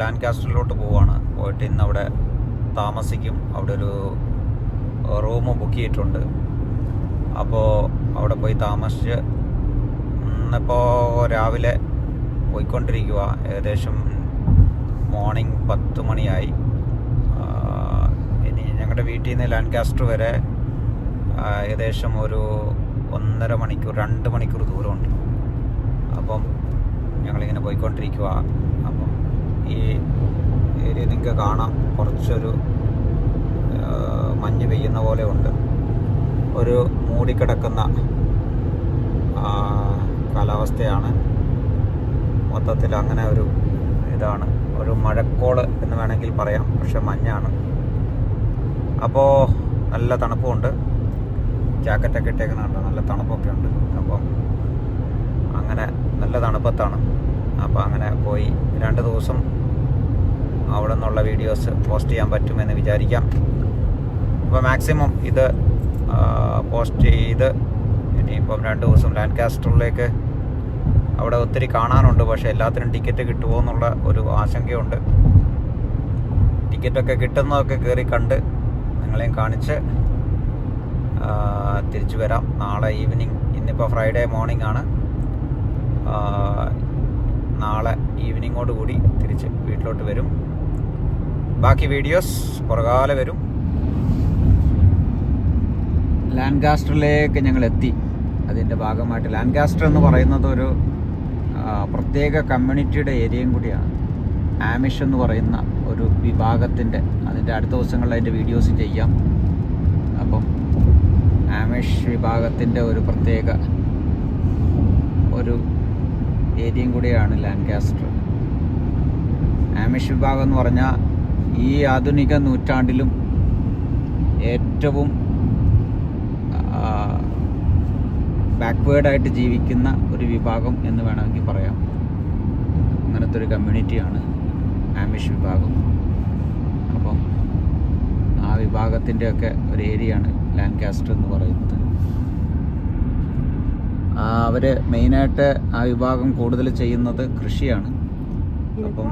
Land പോവുകയാണ് പോയിട്ട് ഇന്ന് അവിടെ താമസിക്കും. അവിടെ ഒരു റൂം ബുക്ക് ചെയ്തിട്ടുണ്ട്. അപ്പോൾ അവിടെ പോയി താമസിച്ച് ഇന്നിപ്പോൾ രാവിലെ പോയിക്കൊണ്ടിരിക്കുക ഏകദേശം മോർണിംഗ് പത്ത് മണിയായി. ഇനി ഞങ്ങളുടെ വീട്ടിൽ നിന്ന് ലാൻകാസ്റ്റർ വരെ ഏകദേശം ഒരു ഒന്നര മണിക്കൂർ രണ്ട് മണിക്കൂർ ദൂരമുണ്ട്. അപ്പം ഞങ്ങളിങ്ങനെ പോയിക്കൊണ്ടിരിക്കുക ഈ ഏരിയ നിങ്ങൾക്ക് കാണാം. കുറച്ചൊരു മഞ്ഞ് പെയ്യുന്ന പോലെ ഉണ്ട്. ഒരു മൂടിക്കിടക്കുന്ന കാലാവസ്ഥയാണ്. മൊത്തത്തിൽ അങ്ങനെ ഒരു ഇതാണ്. ഒരു മഴക്കോൾ എന്ന് വേണമെങ്കിൽ പറയാം പക്ഷെ മഞ്ഞാണ്. അപ്പോൾ നല്ല തണുപ്പുമുണ്ട് ജാക്കറ്റൊക്കെ ഇട്ടേക്കുന്നുണ്ട് നല്ല തണുപ്പൊക്കെ ഉണ്ട്. അപ്പം അങ്ങനെ നല്ല തണുപ്പത്താണ്. അപ്പോൾ അങ്ങനെ പോയി. രണ്ട് ദിവസം അവിടെ നിന്നുള്ള വീഡിയോസ് പോസ്റ്റ് ചെയ്യാൻ പറ്റുമെന്ന് വിചാരിക്കാം. അപ്പോൾ മാക്സിമം ഇത് പോസ്റ്റ് ചെയ്ത് ഇനിയിപ്പം രണ്ട് ദിവസം ലാൻഡ് കാസ്റ്ററിലേക്ക് അവിടെ ഒത്തിരി കാണാനുണ്ട്. പക്ഷേ എല്ലാത്തിനും ടിക്കറ്റ് കിട്ടുമോ എന്നുള്ള ഒരു ആശങ്കയുണ്ട്. ടിക്കറ്റൊക്കെ കിട്ടുന്നതൊക്കെ കയറി കണ്ട് നിങ്ങളെയും കാണിച്ച് തിരിച്ചു വരാം. നാളെ ഈവനിങ് ഇന്നിപ്പോൾ ഫ്രൈഡേ മോർണിംഗ് ആണ്. നാളെ ഈവനിങ്ങോട് കൂടി തിരിച്ച് വീട്ടിലോട്ട് വരും. ബാക്കി വീഡിയോസ് പുറകാലെ വരും. ലാൻഡ്കാസ്റ്ററിലേക്ക് ഞങ്ങൾ എത്തി. അതിന്റെ ഭാഗമായിട്ട് ലാൻഡ്കാസ്റ്റർ എന്ന് പറയുന്നത് ഒരു പ്രത്യേക കമ്മ്യൂണിറ്റിയുടെ ഏരിയയും കൂടിയാണ്. ആമിഷ് എന്ന് പറയുന്ന ഒരു വിഭാഗത്തിന്റെ അതിന്റെ അടുത്ത ദിവസങ്ങളിൽ അതിന്റെ വീഡിയോസ് ചെയ്യാം. അപ്പം ആമിഷ് വിഭാഗത്തിന്റെ ഒരു പ്രത്യേക ഒരു ഏരിയയും കൂടിയാണ് ലാൻഡ്കാസ്റ്റർ. ആമിഷ് വിഭാഗം എന്ന് പറഞ്ഞാൽ ഈ ആധുനിക നൂറ്റാണ്ടിലും ഏറ്റവും ബാക്ക്വേർഡായിട്ട് ജീവിക്കുന്ന ഒരു വിഭാഗം എന്ന് വേണമെങ്കിൽ പറയാം. അങ്ങനത്തെ ഒരു കമ്മ്യൂണിറ്റിയാണ് ആമിഷ് വിഭാഗം. അപ്പം ആ വിഭാഗത്തിന്റെയൊക്കെ ഒരു ഏരിയയാണ് ലാൻകാസ്റ്റർ എന്ന് പറയുന്നത്. അവർ മെയിനായിട്ട് ആ വിഭാഗം കൂടുതൽ ചെയ്യുന്നത് കൃഷിയാണ്. അപ്പം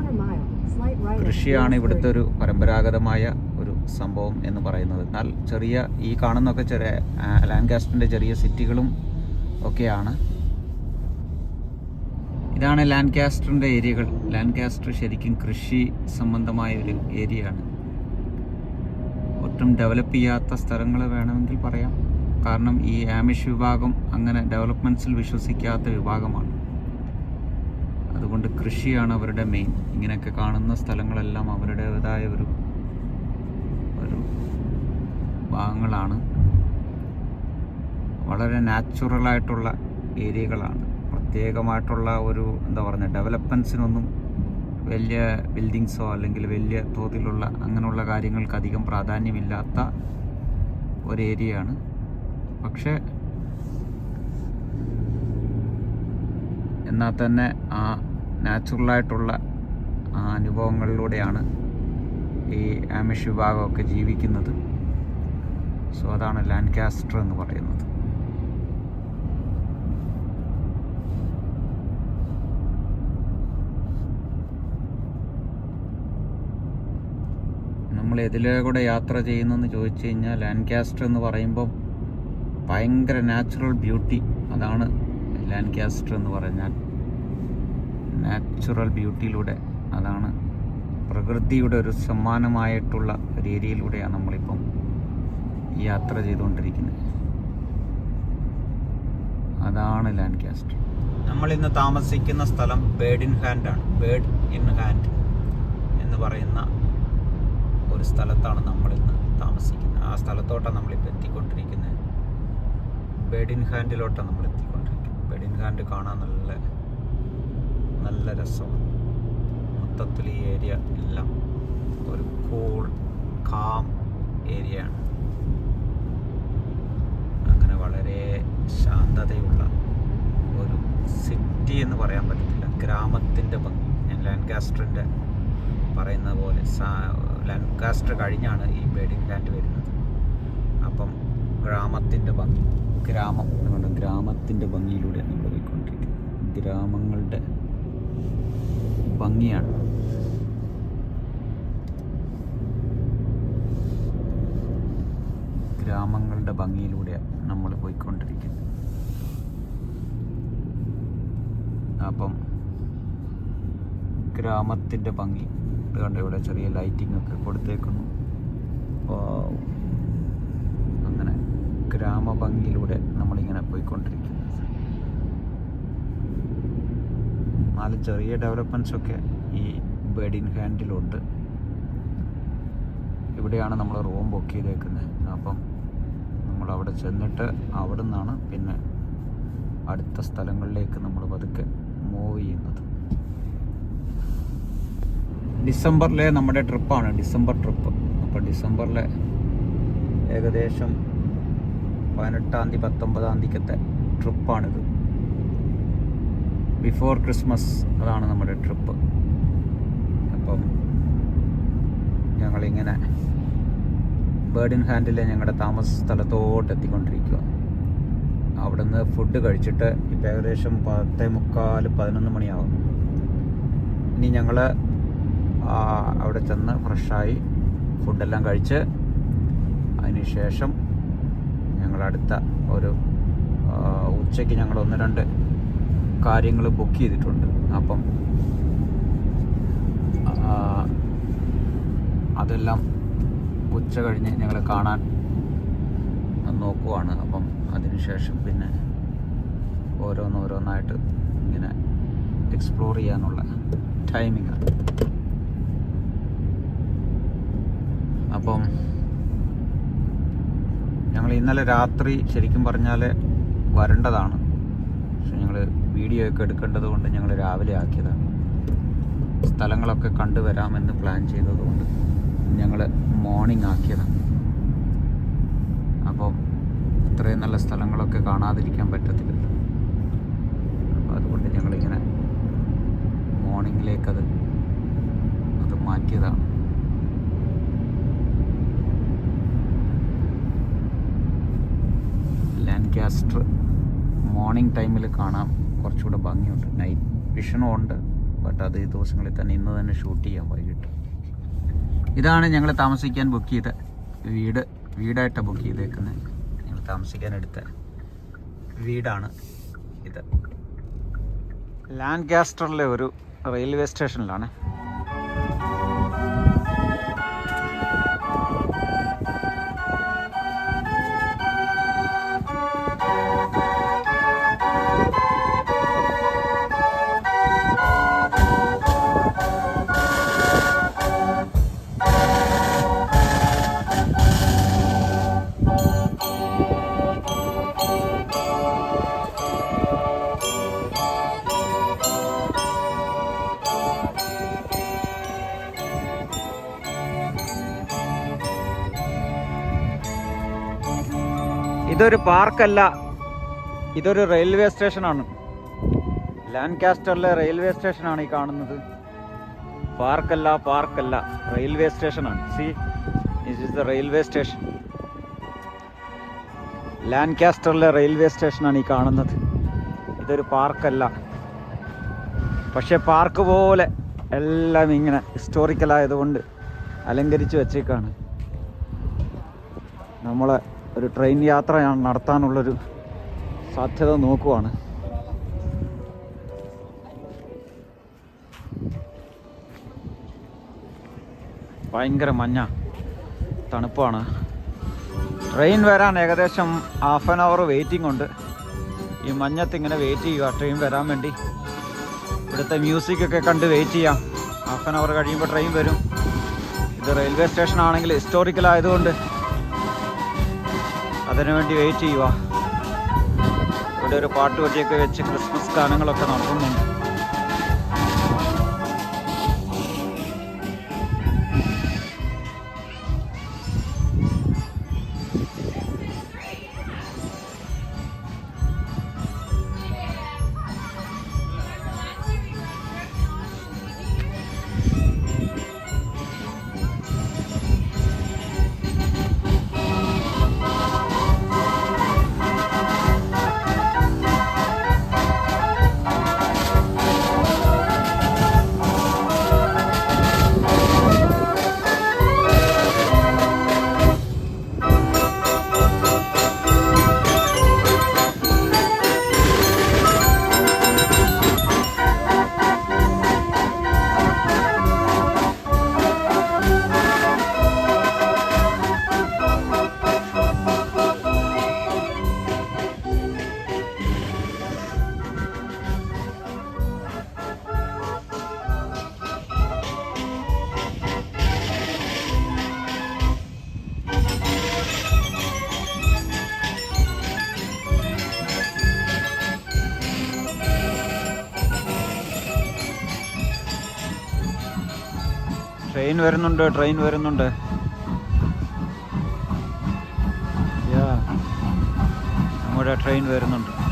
കൃഷിയാണ് ഇവിടുത്തെ ഒരു പരമ്പരാഗതമായ ഒരു സംഭവം എന്ന് പറയുന്നത്. എന്നാൽ ചെറിയ ഈ കാണുന്നൊക്കെ ചെറിയ ആ, ലാൻഡ്കാസ്റ്ററിന്റെ ചെറിയ സിറ്റികളും ഒക്കെയാണ്. ഇതാണ് ലാൻഡ്കാസ്റ്ററിന്റെ ഏരിയകൾ. ലാൻഡ്കാസ്റ്റർ ശരിക്കും കൃഷി സംബന്ധമായ ഒരു ഏരിയയാണ്. ഒട്ടും ഡെവലപ്പ് ചെയ്യാത്ത സ്ഥലങ്ങൾ വേണമെങ്കിൽ പറയാം. കാരണം ഈ ആമിഷ് വിഭാഗം അങ്ങനെ ഡെവലപ്മെന്റ്സിൽ വിശ്വസിക്കാത്ത വിഭാഗമാണ്. അതുകൊണ്ട് കൃഷിയാണ് അവരുടെ മെയിൻ ഇങ്ങനെയൊക്കെ കാണുന്ന സ്ഥലങ്ങളെല്ലാം അവരുടേതായ ഒരു ഒരു ഭാഗങ്ങളാണ്. വളരെ നാച്ചുറലായിട്ടുള്ള ഏരിയകളാണ്. പ്രത്യേകമായിട്ടുള്ള ഒരു എന്താ പറയുക ഡെവലപ്മെൻസിനൊന്നും വലിയ ബിൽഡിങ്സോ അല്ലെങ്കിൽ വലിയ തോതിലുള്ള അങ്ങനെയുള്ള കാര്യങ്ങൾക്ക് അധികം പ്രാധാന്യമില്ലാത്ത ഒരു ഏരിയയാണ്. പക്ഷേ എന്നാൽ തന്നെ ആ നാച്ചുറലായിട്ടുള്ള അനുഭവങ്ങളിലൂടെയാണ് ഈ ആമിഷ് വിഭാഗമൊക്കെ ജീവിക്കുന്നത്. സോ അതാണ് ലാൻഡ് കാസ്റ്റർ എന്ന് പറയുന്നത്. നമ്മൾ എതിലേ കൂടെ യാത്ര ചെയ്യുന്നെന്ന് ചോദിച്ചു കഴിഞ്ഞാൽ ലാൻഡ് കാസ്റ്റർ എന്ന് പറയുമ്പം ഭയങ്കര നാച്ചുറൽ ബ്യൂട്ടി. അതാണ് ലാൻഡ് കാസ്റ്റർ എന്ന് പറഞ്ഞാൽ. നാച്ചുറൽ ബ്യൂട്ടിയിലൂടെ അതാണ് പ്രകൃതിയുടെ ഒരു സമ്മാനമായിട്ടുള്ള ഒരു ഏരിയയിലൂടെയാണ് നമ്മളിപ്പം യാത്ര ചെയ്തുകൊണ്ടിരിക്കുന്നത്. അതാണ് ലാൻഡ് കാസ്റ്റർ നമ്മൾ ഇന്ന് താമസിക്കുന്ന സ്ഥലം ബേഡ് ഇൻ ഹാൻഡ് ആണ്. ബേഡ് ഇൻ ഹാൻഡ് എന്ന് പറയുന്ന ഒരു സ്ഥലത്താണ് നമ്മൾ ഇന്ന് താമസിക്കുന്നത്. ആ സ്ഥലത്തോട്ടാണ് നമ്മളിപ്പോൾ എത്തിക്കൊണ്ടിരിക്കുന്നത്. ബേഡ് ഇൻ ഹാൻഡിലോട്ടാണ് നമ്മൾ എത്തിക്കൊണ്ടിരിക്കുന്നത്. ബേഡ് ഇൻ ഹാൻഡ് കാണാൻ നല്ല നല്ല രസമാണ് മൊത്തത്തിൽ ഈ ഏരിയ എല്ലാം ഒരു കൂൾ കാം ഏരിയ അങ്ങനെ വളരെ ശാന്തതയുള്ള ഒരു സിറ്റി എന്ന് പറയാൻ പറ്റത്തില്ല. ഗ്രാമത്തിന്റെ ലാൻഡ്കാസ്റ്ററിന്റെ പറയുന്ന പോലെ ലാൻഡ്കാസ്റ്റർ കഴിഞ്ഞാണ് ഈ ബേഡിംഗ് ലാൻഡ് വരുന്നത്. അപ്പം ഗ്രാമത്തിന്റെ ഭംഗി ഗ്രാമം. എന്നുകൊണ്ട് ഗ്രാമത്തിന്റെ ഭംഗിയിലൂടെ നമ്മൾ പോയിക്കൊണ്ടിരിക്കുന്നത് ഗ്രാമങ്ങളുടെ ഭംഗിയാണ്. ഗ്രാമങ്ങളുടെ ഭംഗിയിലൂടെ നമ്മൾ പോയിക്കൊണ്ടിരിക്കുന്നത് അപ്പം ഗ്രാമത്തിന്റെ ഭംഗി കണ്ട ഇവിടെ ചെറിയ ലൈറ്റിംഗ് ഒക്കെ കൊടുത്തേക്കുന്നു. അങ്ങനെ ഗ്രാമഭംഗിയിലൂടെ നമ്മളിങ്ങനെ പോയിക്കൊണ്ടിരിക്കുന്നു. നാല് ചെറിയ ഡെവലപ്മെന്റ്സ് ഒക്കെ ഈ ബേഡ് ഇൻ ഹാൻഡിലുണ്ട് ഇവിടെയാണ് നമ്മൾ റൂം ബുക്ക് ചെയ്തേക്കുന്നത് അപ്പം നമ്മൾ അവിടെ ചെന്നിട്ട് അവിടെ നിന്നാണ് പിന്നെ അടുത്ത സ്ഥലങ്ങളിലേക്ക് നമ്മൾ പതുക്കെ മൂവ് ചെയ്യുന്നത്. ഡിസംബറിലെ നമ്മുടെ ട്രിപ്പാണ് ഡിസംബർ ട്രിപ്പ് അപ്പോൾ ഡിസംബറിലെ ഏകദേശം പതിനെട്ടാം തീയതി പത്തൊമ്പതാം തീയതിക്കത്തെ ട്രിപ്പാണിത് ബിഫോർ ക്രിസ്മസ് അതാണ് നമ്മുടെ ട്രിപ്പ്. അപ്പം ഞങ്ങളിങ്ങനെ ബേർഡ് ഇൻ ഹാൻഡിലെ ഞങ്ങളുടെ താമസ സ്ഥലത്തോട്ട് എത്തിക്കൊണ്ടിരിക്കുക അവിടുന്ന് ഫുഡ് കഴിച്ചിട്ട് ഇപ്പം ഏകദേശം പത്തേ മുക്കാൽ പതിനൊന്ന് മണിയാവും. ഇനി ഞങ്ങൾ അവിടെ ചെന്ന് ഫ്രഷായി ഫുഡെല്ലാം കഴിച്ച് അതിന് ശേഷം ഞങ്ങൾ അടുത്ത ഒരു ഉച്ചയ്ക്ക് ഞങ്ങൾ ഒന്ന് രണ്ട് കാര്യങ്ങൾ ബുക്ക് ചെയ്തിട്ടുണ്ട്. അപ്പം അതെല്ലാം ഉച്ച കഴിഞ്ഞ് ഞങ്ങൾ കാണാൻ നോക്കുവാണ്. അപ്പം അതിനുശേഷം പിന്നെ ഓരോന്നോരോന്നായിട്ട് ഇങ്ങനെ എക്സ്പ്ലോർ ചെയ്യാനുള്ള ടൈമിങ് അപ്പം ഞങ്ങൾ ഇന്നലെ രാത്രി ശരിക്കും പറഞ്ഞാൽ വരേണ്ടതാണ്. പക്ഷെ ഞങ്ങൾ വീഡിയോ ഒക്കെ എടുക്കേണ്ടത് കൊണ്ട് ഞങ്ങൾ രാവിലെ ആക്കിയതാണ്. സ്ഥലങ്ങളൊക്കെ കണ്ടുവരാമെന്ന് പ്ലാൻ ചെയ്തതുകൊണ്ട് ഞങ്ങൾ മോർണിംഗ് ആക്കിയതാണ്. അപ്പോൾ ഇത്രയും നല്ല സ്ഥലങ്ങളൊക്കെ കാണാതിരിക്കാൻ പറ്റത്തില്ല. അപ്പോൾ അതുകൊണ്ട് ഞങ്ങളിങ്ങനെ മോർണിംഗിലേക്കത് അത് മാറ്റിയതാണ്. ലാൻഡ് ലാൻകാസ്റ്റർ മോർണിംഗ് ടൈമിൽ കാണാൻ കുറച്ചുകൂടെ ഭംഗിയുണ്ട്. നൈറ്റ് വിഷനും ഉണ്ട് ബട്ട് അത് ഈ ദിവസങ്ങളിൽ തന്നെ ഇന്ന് തന്നെ ഷൂട്ട് ചെയ്യാം വൈകിട്ട്. ഇതാണ് ഞങ്ങൾ താമസിക്കാൻ ബുക്ക് ചെയ്ത വീട് വീടായിട്ടാണ് ബുക്ക് ചെയ്തേക്കുന്നത്. ഞങ്ങൾ താമസിക്കാൻ എടുത്ത വീടാണ് ഇത്. ലാൻഡ് ഗാസ്റ്ററിലെ ഒരു റെയിൽവേ സ്റ്റേഷനിലാണ് ഇതൊരു പാർക്കല്ല. ഇതൊരു റെയിൽവേ സ്റ്റേഷനാണ്. ലാൻകാസ്റ്ററിലെ റെയിൽവേ സ്റ്റേഷനാണ് ഈ കാണുന്നത്. പാർക്കല്ല പാർക്കല്ല. റെയിൽവേ സ്റ്റേഷനാണ്. See this is the railway station ലാൻകാസ്റ്ററിലെ railway സ്റ്റേഷനാണ് ഈ കാണുന്നത്. ഇതൊരു പാർക്കല്ല. പക്ഷേ പാർക്ക് പോലെ എല്ലാം ഇങ്ങനെ ഹിസ്റ്റോറിക്കലായതുകൊണ്ട് അലങ്കരിച്ച് വെച്ചേക്കാണ്. നമ്മളെ ഒരു ട്രെയിൻ യാത്ര നടത്താനുള്ളൊരു സാധ്യത നോക്കുവാണ്. ഭയങ്കര മഞ്ഞ തണുപ്പാണ്. ട്രെയിൻ വരാൻ ഏകദേശം ഹാഫ് ആൻ അവർ വെയിറ്റിംഗ് ഉണ്ട്. ഈ മഞ്ഞത്ത് ഇങ്ങനെ വെയിറ്റ് ചെയ്യുക ട്രെയിൻ വരാൻ വേണ്ടി. ഇവിടുത്തെ മ്യൂസിക് ഒക്കെ കണ്ട് വെയിറ്റ് ചെയ്യാം. ഹാഫ് ആൻ അവർ കഴിയുമ്പോൾ ട്രെയിൻ വരും. ഇത് റെയിൽവേ സ്റ്റേഷൻ ആണെങ്കിൽ ഹിസ്റ്റോറിക്കൽ ആയതുകൊണ്ട് അതിനു വേണ്ടി വെയിറ്റ് ചെയ്യുക. ഇവിടെ ഒരു പാട്ട് പറ്റിയൊക്കെ വെച്ച് ക്രിസ്മസ് ഗാനങ്ങളൊക്കെ നടത്തുന്നുണ്ട്. വരുന്നുണ്ട് ട്രെയിൻ വരുന്നുണ്ട്. നമ്മുടെ ട്രെയിൻ വരുന്നുണ്ട്.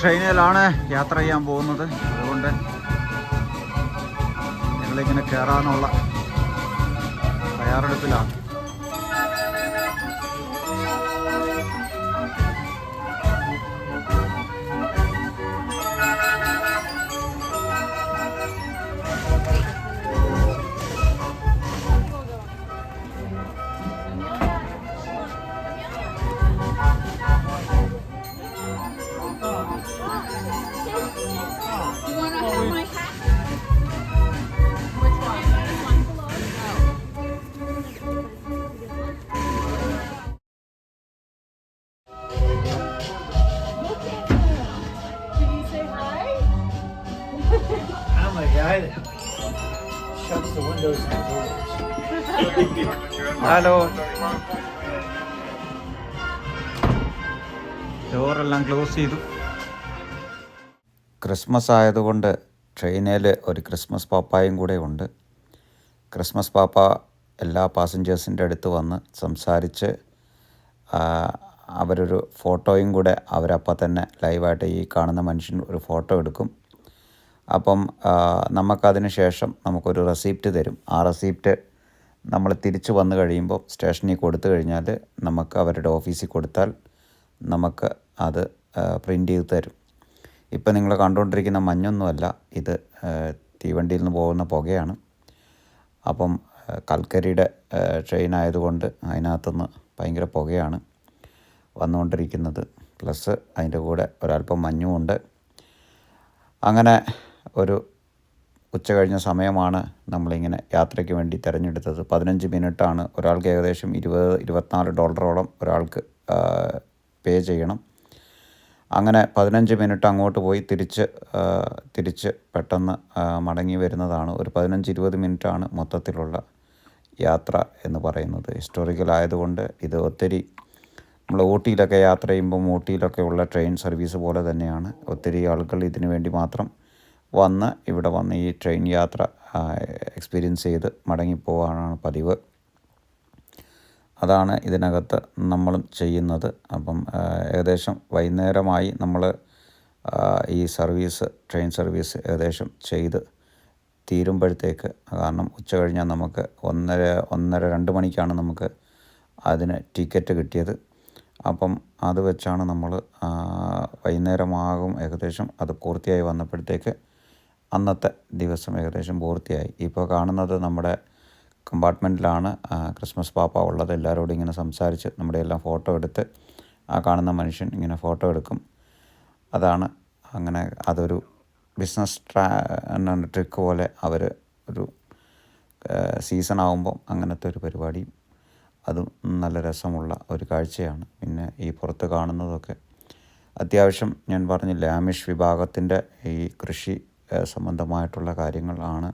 ട്രെയിനിലാണ് യാത്ര ചെയ്യാൻ പോകുന്നത്. അതുകൊണ്ട് ഞങ്ങളിങ്ങനെ കയറാനുള്ള തയ്യാറെടുപ്പിലാണ്. ക്രിസ്മസ് ആയതുകൊണ്ട് ട്രെയിനിൽ ഒരു ക്രിസ്മസ് പാപ്പായും കൂടെ ഉണ്ട്. ക്രിസ്മസ് പാപ്പ എല്ലാ പാസഞ്ചേഴ്സിന്റെ അടുത്ത് വന്ന് സംസാരിച്ച് അവരൊരു ഫോട്ടോയും കൂടെ അവരപ്പം തന്നെ ലൈവായിട്ട് ഈ കാണുന്ന മനുഷ്യൻ ഒരു ഫോട്ടോ എടുക്കും. അപ്പം നമുക്കതിന് ശേഷം നമുക്കൊരു റെസിപ്റ്റ് തരും. ആ റെസിപ്റ്റ് നമ്മൾ തിരിച്ചു വന്നു കഴിയുമ്പോൾ സ്റ്റേഷനിൽ കൊടുത്തു കഴിഞ്ഞാൽ നമുക്ക് അവരുടെ ഓഫീസിൽ കൊടുത്താൽ നമുക്ക് അത് പ്രിന്റ് ചെയ്ത് തരും. ഇപ്പം നിങ്ങൾ കണ്ടുകൊണ്ടിരിക്കുന്ന മഞ്ഞൊന്നുമല്ല. ഇത് തീവണ്ടിയിൽ നിന്ന് പോകുന്ന പുകയാണ്. അപ്പം കൽക്കരിയുടെ ട്രെയിൻ ആയതുകൊണ്ട് അതിനകത്തുനിന്ന് ഭയങ്കര പുകയാണ് വന്നുകൊണ്ടിരിക്കുന്നത്. പ്ലസ് അതിന്റെ കൂടെ ഒരല്പം മഞ്ഞുമുണ്ട്. അങ്ങനെ ഒരു ഉച്ച കഴിഞ്ഞ സമയമാണ് നമ്മളിങ്ങനെ യാത്രയ്ക്ക് വേണ്ടി തിരഞ്ഞെടുത്തത്. പതിനഞ്ച് മിനിറ്റാണ്. ഒരാൾക്ക് ഏകദേശം ഇരുപത് ഇരുപത്തിനാല് ഡോളറോളം ഒരാൾക്ക് പേ ചെയ്യണം. അങ്ങനെ പതിനഞ്ച് മിനിറ്റ് അങ്ങോട്ട് പോയി തിരിച്ച് തിരിച്ച് പെട്ടെന്ന് മടങ്ങി വരുന്നതാണ്. ഒരു പതിനഞ്ച് ഇരുപത് മിനിറ്റാണ് മൊത്തത്തിലുള്ള യാത്ര എന്ന് പറയുന്നത്. ഹിസ്റ്റോറിക്കൽ ആയതുകൊണ്ട് ഇത് ഒത്തിരി നമ്മൾ ഊട്ടിയിലൊക്കെ യാത്ര ചെയ്യുമ്പം ഊട്ടിയിലൊക്കെ ഉള്ള ട്രെയിൻ സർവീസ് പോലെ തന്നെയാണ്. ഒത്തിരി ആളുകൾ ഇതിനു വേണ്ടി മാത്രം വന്ന് ഇവിടെ വന്ന് ഈ ട്രെയിൻ യാത്ര എക്സ്പീരിയൻസ് ചെയ്ത് മടങ്ങിപ്പോവാനാണ് പതിവ്. അതാണ് ഇതിനകത്ത് നമ്മളും ചെയ്യുന്നത്. അപ്പം ഏകദേശം വൈകുന്നേരമായി നമ്മൾ ഈ സർവീസ് ട്രെയിൻ സർവീസ് ഏകദേശം ചെയ്ത് തീരുമ്പോഴത്തേക്ക് കാരണം ഉച്ച കഴിഞ്ഞാൽ നമുക്ക് ഒന്നര ഒന്നര രണ്ട് മണിക്കാണ് നമുക്ക് അതിന് ടിക്കറ്റ് കിട്ടിയത്. അപ്പം അത് വെച്ചാണ് നമ്മൾ വൈകുന്നേരമാകും ഏകദേശം അത് പൂർത്തിയായി വന്നപ്പോഴത്തേക്ക് അന്നത്തെ ദിവസം ഏകദേശം പൂർത്തിയായി. ഇപ്പോൾ കാണുന്നത് നമ്മുടെ കമ്പാർട്ട്മെന്റിലാണ് ക്രിസ്മസ് പാപ്പ ഉള്ളത്. എല്ലാവരോടും ഇങ്ങനെ സംസാരിച്ച് നമ്മുടെ എല്ലാം ഫോട്ടോ എടുത്ത് ആ കാണുന്ന മനുഷ്യൻ ഇങ്ങനെ ഫോട്ടോ എടുക്കും. അതാണ് അങ്ങനെ അതൊരു ബിസിനസ് ട്രാ ട്രിക്ക് പോലെ അവർ ഒരു സീസൺ ആകുമ്പം അങ്ങനത്തെ ഒരു പരിപാടി. അതും നല്ല രസമുള്ള ഒരു കാഴ്ചയാണ്. പിന്നെ ഈ പുറത്ത് കാണുന്നതൊക്കെ അത്യാവശ്യം ഞാൻ പറഞ്ഞില്ലേ ആമിഷ് വിഭാഗത്തിന്റെ ഈ കൃഷി സംബന്ധമായിട്ടുള്ള കാര്യങ്ങളാണ്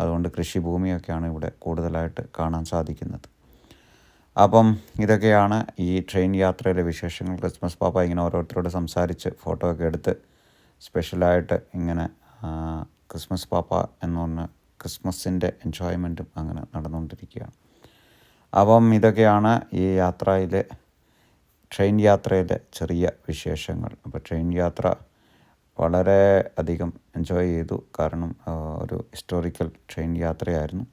അതുകൊണ്ട് കൃഷിഭൂമിയൊക്കെയാണ് ഇവിടെ കൂടുതലായിട്ട് കാണാൻ സാധിക്കുന്നത്. അപ്പം ഇതൊക്കെയാണ് ഈ ട്രെയിൻ യാത്രയിലെ വിശേഷങ്ങൾ. ക്രിസ്മസ് പാപ്പ ഇങ്ങനെ ഓരോരുത്തരോട് സംസാരിച്ച് ഫോട്ടോ ഒക്കെ എടുത്ത് സ്പെഷ്യലായിട്ട് ഇങ്ങനെ ക്രിസ്മസ് പാപ്പ എന്ന് പറഞ്ഞ ക്രിസ്മസിന്റെ എൻജോയ്മെന്റും അങ്ങനെ നടന്നുകൊണ്ടിരിക്കുകയാണ്. അപ്പം ഇതൊക്കെയാണ് ഈ യാത്രയിലെ ട്രെയിൻ യാത്രയിലെ ചെറിയ വിശേഷങ്ങൾ. അപ്പോൾ ട്രെയിൻ യാത്ര വളരെ അധികം എൻജോയ് ചെയ്തു. കാരണം ഒരു ഹിസ്റ്റോറിക്കൽ ട്രെയിൻ യാത്രയായിരുന്നു.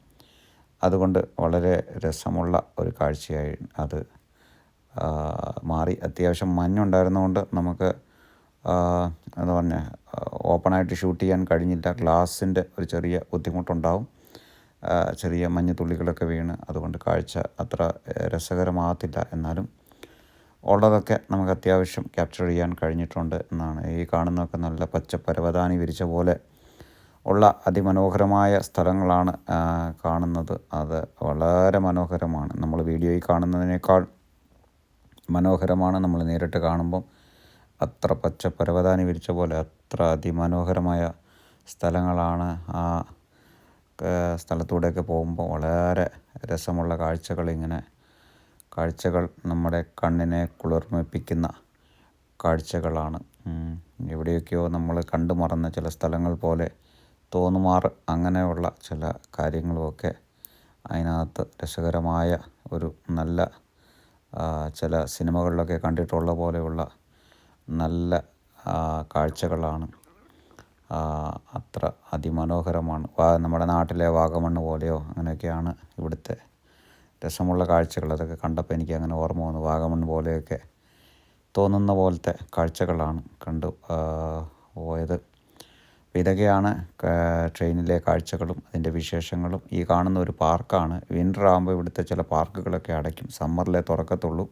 അതുകൊണ്ട് വളരെ രസമുള്ള ഒരു കാഴ്ചയായി അത് മാറി. അത്യാവശ്യം മഞ്ഞുണ്ടായിരുന്നതുകൊണ്ട് നമുക്ക് എന്താ പറഞ്ഞ ഓപ്പണായിട്ട് ഷൂട്ട് ചെയ്യാൻ കഴിഞ്ഞില്ല. ഗ്ലാസിന്റെ ഒരു ചെറിയ ബുദ്ധിമുട്ടുണ്ടാവും. ചെറിയ മഞ്ഞ് തുള്ളികളൊക്കെ വീണ്. അതുകൊണ്ട് കാഴ്ച അത്ര രസകരമാകത്തില്ല എന്നാലും ഉള്ളതൊക്കെ നമുക്ക് അത്യാവശ്യം ക്യാപ്ചർ ചെയ്യാൻ കഴിഞ്ഞിട്ടുണ്ട് എന്നാണ്. ഈ കാണുന്നതൊക്കെ നല്ല പച്ചപ്പരവതാനി വിരിച്ച പോലെ ഉള്ള അതിമനോഹരമായ സ്ഥലങ്ങളാണ് കാണുന്നത്. അത് വളരെ മനോഹരമാണ്. നമ്മൾ വീഡിയോയിൽ കാണുന്നതിനേക്കാൾ മനോഹരമാണ് നമ്മൾ നേരിട്ട് കാണുമ്പം. അത്ര പച്ച പരവതാനി വിരിച്ച പോലെ അത്ര അതിമനോഹരമായ സ്ഥലങ്ങളാണ് ആ സ്ഥലത്തൂടെയൊക്കെ പോകുമ്പോൾ. വളരെ രസമുള്ള കാഴ്ചകൾ ഇങ്ങനെ കാഴ്ചകൾ നമ്മുടെ കണ്ണിനെ കുളിർമിപ്പിക്കുന്ന കാഴ്ചകളാണ്. എവിടെയൊക്കെയോ നമ്മൾ കണ്ടു മറന്ന ചില സ്ഥലങ്ങൾ പോലെ തോന്നുമാറ് അങ്ങനെയുള്ള ചില കാര്യങ്ങളുമൊക്കെ അതിനകത്ത് രസകരമായ ഒരു നല്ല ചില സിനിമകളിലൊക്കെ കണ്ടിട്ടുള്ള പോലെയുള്ള നല്ല കാഴ്ചകളാണ് അത്ര അതിമനോഹരമാണ് നമ്മുടെ നാട്ടിലെ വാഗമണ്ണ് പോലെയോ അങ്ങനെയൊക്കെയാണ് ഇവിടുത്തെ രസമുള്ള കാഴ്ചകൾ. അതൊക്കെ കണ്ടപ്പോൾ എനിക്ക് അങ്ങനെ ഓർമ്മ വന്നു. വാഗമൺ പോലെയൊക്കെ തോന്നുന്ന പോലത്തെ കാഴ്ചകളാണ് കണ്ടു പോയത്. ഇതൊക്കെയാണ് ട്രെയിനിലെ കാഴ്ചകളും അതിന്റെ വിശേഷങ്ങളും. ഈ കാണുന്ന ഒരു പാർക്കാണ്. വിന്റർ ആകുമ്പോൾ ഇവിടുത്തെ ചില പാർക്കുകളൊക്കെ അടയ്ക്കും. സമ്മറിലെ തുറക്കത്തുള്ളൂ.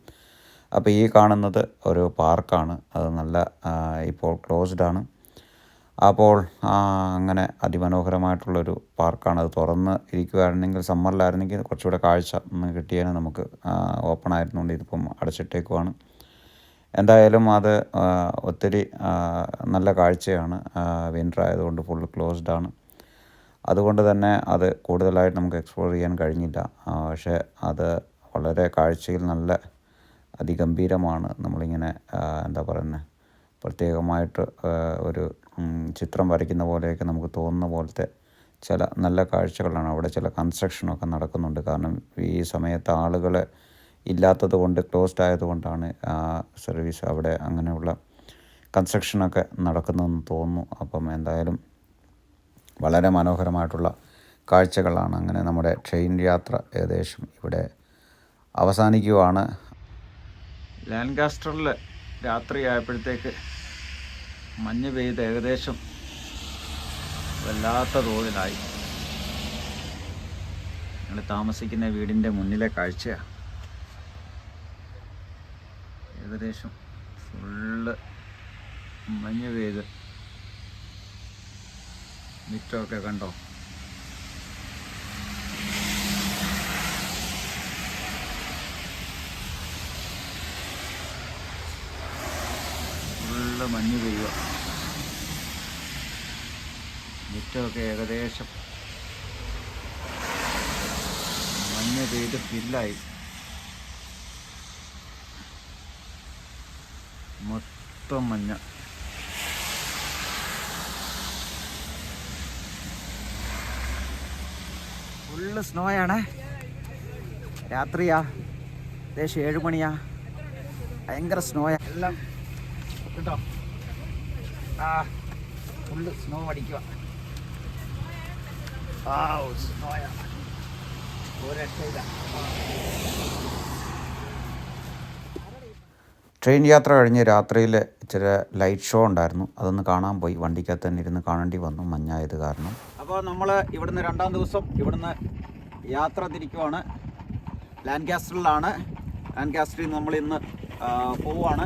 അപ്പോൾ ഈ കാണുന്നത് ഒരു പാർക്കാണ്. അത് നല്ല ഇപ്പോൾ ക്ലോസ്ഡ് ആണ്. അപ്പോൾ അങ്ങനെ അതിമനോഹരമായിട്ടുള്ളൊരു പാർക്കാണ്. അത് തുറന്ന് ഇരിക്കുകയായിരുന്നെങ്കിൽ സമ്മറിലായിരുന്നെങ്കിൽ കുറച്ചുകൂടെ കാഴ്ച കിട്ടിയേനെ നമുക്ക് ഓപ്പൺ ആയിരുന്നുകൊണ്ട് ഇതിപ്പം അടച്ചിട്ടേക്കുവാണ്. എന്തായാലും അത് ഒത്തിരി നല്ല കാഴ്ചയാണ്. വിന്റർ ആയതുകൊണ്ട് ഫുൾ ക്ലോസ്ഡ് ആണ്. അതുകൊണ്ട് തന്നെ അത് കൂടുതലായിട്ട് നമുക്ക് എക്സ്പ്ലോർ ചെയ്യാൻ കഴിഞ്ഞില്ല. പക്ഷേ അത് വളരെ കാഴ്ചയിൽ നല്ല അതിഗംഭീരമാണ്. നമ്മളിങ്ങനെ എന്താ പറയുന്നത് പ്രത്യേകമായിട്ട് ഒരു ചിത്രം വരയ്ക്കുന്ന പോലെയൊക്കെ നമുക്ക് തോന്നുന്ന പോലത്തെ ചില നല്ല കാഴ്ചകളാണ്. അവിടെ ചില കൺസ്ട്രക്ഷനൊക്കെ നടക്കുന്നുണ്ട്. കാരണം ഈ സമയത്ത് ആളുകൾ ഇല്ലാത്തത് കൊണ്ട് ക്ലോസ്ഡ് ആയതുകൊണ്ടാണ് ആ സർവീസ് അവിടെ അങ്ങനെയുള്ള കൺസ്ട്രക്ഷനൊക്കെ നടക്കുന്നതെന്ന് തോന്നുന്നു. അപ്പം എന്തായാലും വളരെ മനോഹരമായിട്ടുള്ള കാഴ്ചകളാണ് അങ്ങനെ നമ്മുടെ ട്രെയിൻ യാത്ര ഏകദേശം ഇവിടെ അവസാനിക്കുവാണ്. ലാൻകാസ്റ്ററിൽ രാത്രിയായപ്പോഴത്തേക്ക് മഞ്ഞ് പെയ്ത് ഏകദേശം വല്ലാത്ത തോതിലായി. ഞങ്ങൾ താമസിക്കുന്ന വീടിന്റെ മുന്നിലെ കാഴ്ചയാണ് ഏകദേശം ഫുള്ള് മഞ്ഞ് പെയ്ത് മിറ്റമൊക്കെ കണ്ടോ? ഫുള്ള് മഞ്ഞ് പെയ്യുക. മുറ്റമൊക്കെ ഏകദേശം മഞ്ഞ് പെയ്ത് ഫില്ലായി മൊത്തം മഞ്ഞ. ഫുള്ള് സ്നോയാണ്. രാത്രിയാ. ഏകദേശം ഏഴുമണിയാ ഭയങ്കര സ്നോയാ. എല്ലാം കേട്ടോ? ആ ഫുള്ള് സ്നോ അടിക്കുക. ആ സ്നോയാ ട്രെയിൻ യാത്ര കഴിഞ്ഞ് രാത്രിയിൽ ഇച്ചിരി ലൈറ്റ് ഷോ ഉണ്ടായിരുന്നു. അതൊന്ന് കാണാൻ പോയി. വണ്ടിക്കകത്ത് തന്നെ ഇരുന്ന് കാണേണ്ടി വന്നു. മഞ്ഞായത് കാരണം. അപ്പോൾ നമ്മൾ ഇവിടുന്ന് രണ്ടാം ദിവസം ഇവിടുന്ന് യാത്ര തിരിക്കുവാണ്. ലാൻഡ് കാസ്റ്ററിലാണ് ലാൻഡ് കാസ്റ്ററിൽ നമ്മൾ ഇന്ന് പോവുകയാണ്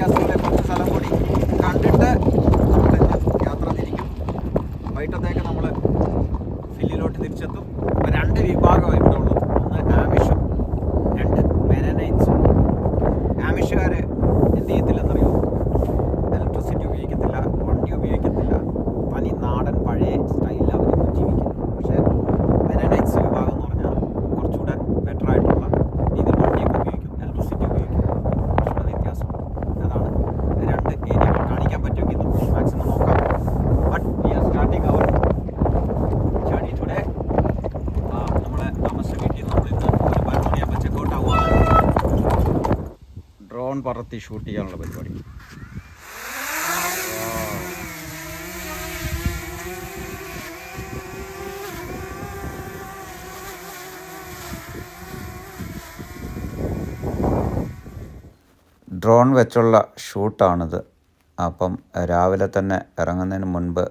ലാൻകാസ്റ്ററിലെ കുറച്ച് സ്ഥലം കൂടി കണ്ടിട്ട് നമ്മളിന്ന് യാത്ര തിരിക്കും. വൈകിട്ടത്തേക്ക് നമ്മൾ ഫില്ലിലോട്ട് തിരിച്ചെത്തും. അപ്പോൾ രണ്ട് വിഭാഗമാണ് ഇവിടെ ഉള്ളത്. ഒന്ന് ആമിഷും രണ്ട് മെനനൈറ്റ്സും. ആമിഷുകാർ എന്ത് ചെയ്യത്തില്ലെന്നറിയോ ഇലക്ട്രിസിറ്റി ഉപയോഗിക്കത്തില്ല വണ്ടി ഉപയോഗിക്കത്തില്ല തനി നാടൻ പഴയ സ്റ്റൈലിൽ അവരൊന്നും ജീവിക്കുന്നു പക്ഷേ മെനനൈറ്റ്സ് വിഭാഗം എന്ന് പറഞ്ഞാൽ കുറച്ചുകൂടെ ബെറ്റർ ആയിട്ടുള്ള രീതിയിൽ വണ്ടിയൊക്കെ ഉപയോഗിക്കും ഇലക്ട്രിസിറ്റി ഉപയോഗിക്കും കുറച്ചുകൂടെ വ്യത്യാസം അതാണ് രണ്ട് ഏരിയകൾ കാണിക്കാൻ പറ്റുമെങ്കിൽ ഇന്ന് പറത്തി ഷൂട്ട് ചെയ്യാനുള്ള പരിപാടി. ഡ്രോൺ വെച്ചുള്ള ഷൂട്ടാണിത്. അപ്പം രാവിലെ തന്നെ ഇറങ്ങുന്നതിന് മുൻപ്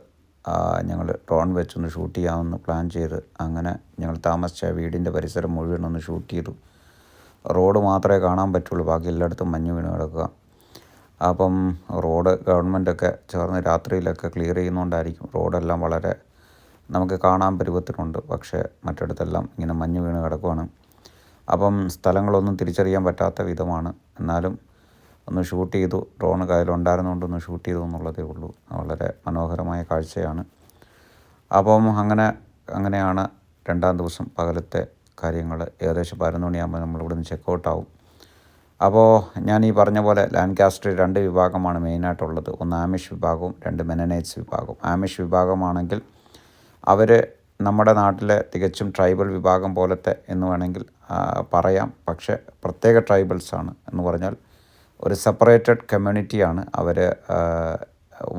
ഞങ്ങൾ ഡ്രോൺ വെച്ചൊന്ന് ഷൂട്ട് ചെയ്യാമെന്ന് പ്ലാൻ ചെയ്ത് അങ്ങനെ ഞങ്ങൾ താമസിച്ച വീടിന്റെ പരിസരം മുഴുവൻ ഒന്ന് ഷൂട്ട് ചെയ്തു. റോഡ് മാത്രമേ കാണാൻ പറ്റുള്ളൂ. ബാക്കി എല്ലായിടത്തും മഞ്ഞ് വീണ് കിടക്കുക. അപ്പം റോഡ് ഗവൺമെന്റൊക്കെ ചേർന്ന് രാത്രിയിലൊക്കെ ക്ലിയർ ചെയ്യുന്നതുകൊണ്ടായിരിക്കും റോഡെല്ലാം വളരെ നമുക്ക് കാണാൻ പരുവത്തിലുണ്ട്. പക്ഷേ മറ്റിടത്തെല്ലാം ഇങ്ങനെ മഞ്ഞ് വീണ് കിടക്കുവാണ്. അപ്പം സ്ഥലങ്ങളൊന്നും തിരിച്ചറിയാൻ പറ്റാത്ത വിധമാണ്. എന്നാലും ഒന്ന് ഷൂട്ട് ചെയ്തു. ഡ്രോൺ കയ്യിലുണ്ടായിരുന്നുകൊണ്ട് ഒന്ന് ഷൂട്ട് ചെയ്തു എന്നുള്ളതേ ഉള്ളൂ. വളരെ മനോഹരമായ കാഴ്ചയാണ്. അപ്പം അങ്ങനെ അങ്ങനെയാണ് രണ്ടാം ദിവസം പകലത്തെ കാര്യങ്ങൾ ഏകദേശം പതിനൊന്ന് മണിയാകുമ്പോൾ നമ്മൾ ഇവിടുന്ന് ചെക്കൗട്ട് ആവും. അപ്പോൾ ഞാൻ ഈ പറഞ്ഞ പോലെ ലാൻഡ് കാസ്റ്റ് രണ്ട് വിഭാഗമാണ് മെയിനായിട്ടുള്ളത് ഒന്ന് ആമിഷ് വിഭാഗവും രണ്ട് മെനനൈറ്റ്സ് വിഭാഗവും. ആമിഷ് വിഭാഗമാണെങ്കിൽ അവർ നമ്മുടെ നാട്ടിലെ തികച്ചും ട്രൈബൽ വിഭാഗം പോലത്തെ എന്ന് വേണമെങ്കിൽ പറയാം. പക്ഷെ പ്രത്യേക ട്രൈബൽസാണ് എന്ന് പറഞ്ഞാൽ ഒരു സെപ്പറേറ്റഡ് കമ്മ്യൂണിറ്റിയാണ് അവർ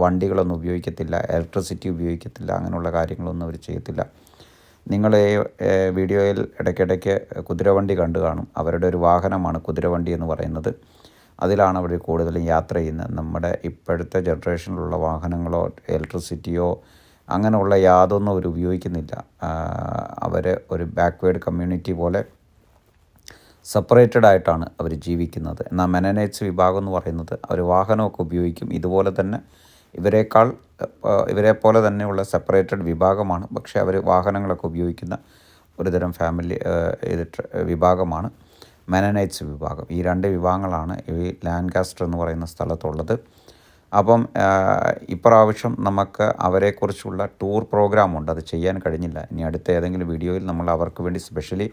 വണ്ടികളൊന്നും ഉപയോഗിക്കത്തില്ല ഇലക്ട്രിസിറ്റി ഉപയോഗിക്കത്തില്ല അങ്ങനെയുള്ള കാര്യങ്ങളൊന്നും അവർ ചെയ്യത്തില്ല. നിങ്ങൾ ഈ വീഡിയോയിൽ ഇടയ്ക്കിടയ്ക്ക് കുതിരവണ്ടി കണ്ടു കാണും. അവരുടെ ഒരു വാഹനമാണ് കുതിരവണ്ടി എന്ന് പറയുന്നത്. അതിലാണ് അവർ കൂടുതലും യാത്ര ചെയ്യുന്നത്. നമ്മുടെ ഇപ്പോഴത്തെ ജനറേഷനിലുള്ള വാഹനങ്ങളോ ഇലക്ട്രിസിറ്റിയോ അങ്ങനെയുള്ള യാതൊന്നും അവർ ഉപയോഗിക്കുന്നില്ല. അവർ ഒരു ബാക്ക്വേഡ് കമ്മ്യൂണിറ്റി പോലെ സെപ്പറേറ്റഡ് ആയിട്ടാണ് അവർ ജീവിക്കുന്നത്. എന്നാൽ മെനനേറ്റ്സ് വിഭാഗം എന്ന് പറയുന്നത് അവർ വാഹനമൊക്കെ ഉപയോഗിക്കും. ഇതുപോലെ തന്നെ ഇവരെക്കാൾ ഇവരെ പോലെ തന്നെയുള്ള സെപ്പറേറ്റഡ് വിഭാഗമാണ്. പക്ഷേ അവർ വാഹനങ്ങളൊക്കെ ഉപയോഗിക്കുന്ന ഒരുതരം ഫാമിലി ഇത് വിഭാഗമാണ്. മെനനൈറ്റ്സ് വിഭാഗം. ഈ രണ്ട് വിഭാഗങ്ങളാണ് ഈ ലാൻകാസ്റ്റർ എന്ന് പറയുന്ന സ്ഥലത്തുള്ളത്. അപ്പം ഇപ്രാവശ്യം നമുക്ക് അവരെക്കുറിച്ചുള്ള ടൂർ പ്രോഗ്രാമുണ്ട് അത് ചെയ്യാൻ കഴിഞ്ഞില്ല. ഇനി അടുത്ത ഏതെങ്കിലും വീഡിയോയിൽ നമ്മൾ അവർക്ക് വേണ്ടി സ്പെഷ്യലി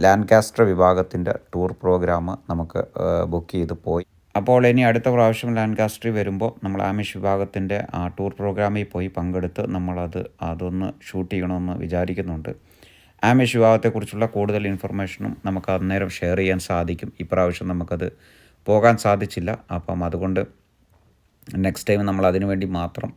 ലാൻകാസ്റ്റർ വിഭാഗത്തിന്റെ ടൂർ പ്രോഗ്രാം നമുക്ക് ബുക്ക് ചെയ്ത് പോയി അപ്പോൾ ഇനി അടുത്ത പ്രാവശ്യം ലാൻകാസ്റ്ററിൽ വരുമ്പോൾ നമ്മൾ ആമിഷ് വിഭാഗത്തിന്റെ ആ ടൂർ പ്രോഗ്രാമിൽ പോയി പങ്കെടുത്ത് നമ്മളത് അതൊന്ന് ഷൂട്ട് ചെയ്യണമെന്ന് വിചാരിക്കുന്നുണ്ട്. ആമിഷ് വിഭാഗത്തെക്കുറിച്ചുള്ള കൂടുതൽ ഇൻഫർമേഷനും നമുക്ക് അന്നേരം ഷെയർ ചെയ്യാൻ സാധിക്കും. ഇപ്രാവശ്യം നമുക്കത് പോകാൻ സാധിച്ചില്ല. അപ്പം അതുകൊണ്ട് നെക്സ്റ്റ് ടൈം നമ്മൾ അതിനു വേണ്ടി മാത്രം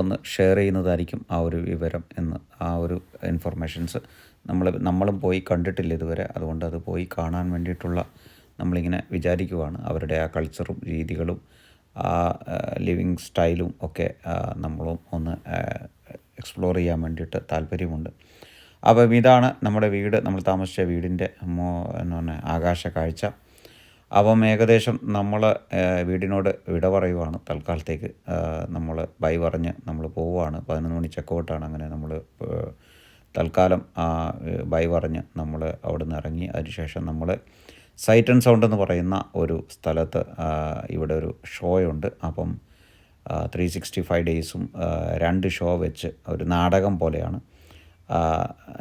ഒന്ന് ഷെയർ ചെയ്യുന്നതായിരിക്കും ആ ഒരു വിവരം എന്ന് ആ ഒരു ഇൻഫർമേഷൻസ്. നമ്മൾ നമ്മളും പോയി കണ്ടിട്ടില്ല ഇതുവരെ. അതുകൊണ്ട് അത് പോയി കാണാൻ വേണ്ടിയിട്ടുള്ള നമ്മളിങ്ങനെ വിചാരിക്കുവാണ്. അവരുടെ ആ കൾച്ചറും രീതികളും ആ ലിവിങ് സ്റ്റൈലും ഒക്കെ നമ്മളും ഒന്ന് എക്സ്പ്ലോർ ചെയ്യാൻ വേണ്ടിയിട്ട് താല്പര്യമുണ്ട്. അപ്പം ഇതാണ് നമ്മുടെ വീട്. നമ്മൾ താമസിച്ച വീടിന്റെ എന്ന് പറഞ്ഞാൽ ആകാശ കാഴ്ച. അപ്പം ഏകദേശം നമ്മൾ വീടിനോട് വിട പറയുവാണ്. തൽക്കാലത്തേക്ക് നമ്മൾ ബൈ പറഞ്ഞ് നമ്മൾ പോവുകയാണ് പതിനൊന്ന് മണി ചെക്കൗട്ടാണ് അങ്ങനെ നമ്മൾ തൽക്കാലം ബൈ പറഞ്ഞ് നമ്മൾ അവിടെ നിന്ന് ഇറങ്ങി. അതിനുശേഷം നമ്മൾ സൈറ്റ് ആൻഡ് സൗണ്ട് എന്ന് പറയുന്ന ഒരു സ്ഥലത്ത് ഇവിടെ ഒരു ഷോയുണ്ട്. അപ്പം ത്രീ സിക്സ്റ്റി ഫൈവ് ഡേയ്സും രണ്ട് ഷോ വെച്ച് ഒരു നാടകം പോലെയാണ്.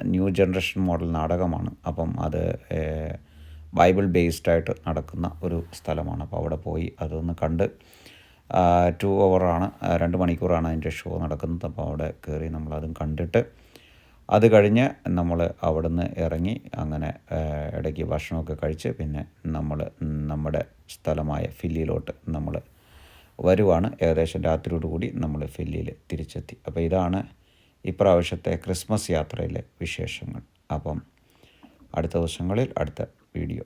ന്യൂ ജനറേഷൻ മോഡൽ നാടകമാണ്. അപ്പം അത് ബൈബിൾ ബേസ്ഡ് ആയിട്ട് നടക്കുന്ന ഒരു സ്ഥലമാണ്. അപ്പോൾ അവിടെ പോയി അതൊന്ന് കണ്ട് ടു അവറാണ് രണ്ട് മണിക്കൂറാണ് അതിന്റെ ഷോ നടക്കുന്നത്. അപ്പോൾ അവിടെ കയറി നമ്മളതും കണ്ടിട്ട് അത് കഴിഞ്ഞ് നമ്മൾ അവിടുന്ന് ഇറങ്ങി അങ്ങനെ ഇടയ്ക്ക് ഭക്ഷണമൊക്കെ കഴിച്ച് പിന്നെ നമ്മൾ നമ്മുടെ സ്ഥലമായ ഫില്ലിയിലോട്ട് നമ്മൾ വരുവാണ്. ഏകദേശം രാത്രിയോട് കൂടി നമ്മൾ ഫില്ലിയിൽ തിരിച്ചെത്തി. അപ്പോൾ ഇതാണ് ഇപ്രാവശ്യത്തെ ക്രിസ്മസ് യാത്രയിലെ വിശേഷങ്ങൾ. അപ്പം അടുത്ത ദിവസങ്ങളിൽ അടുത്ത വീഡിയോ.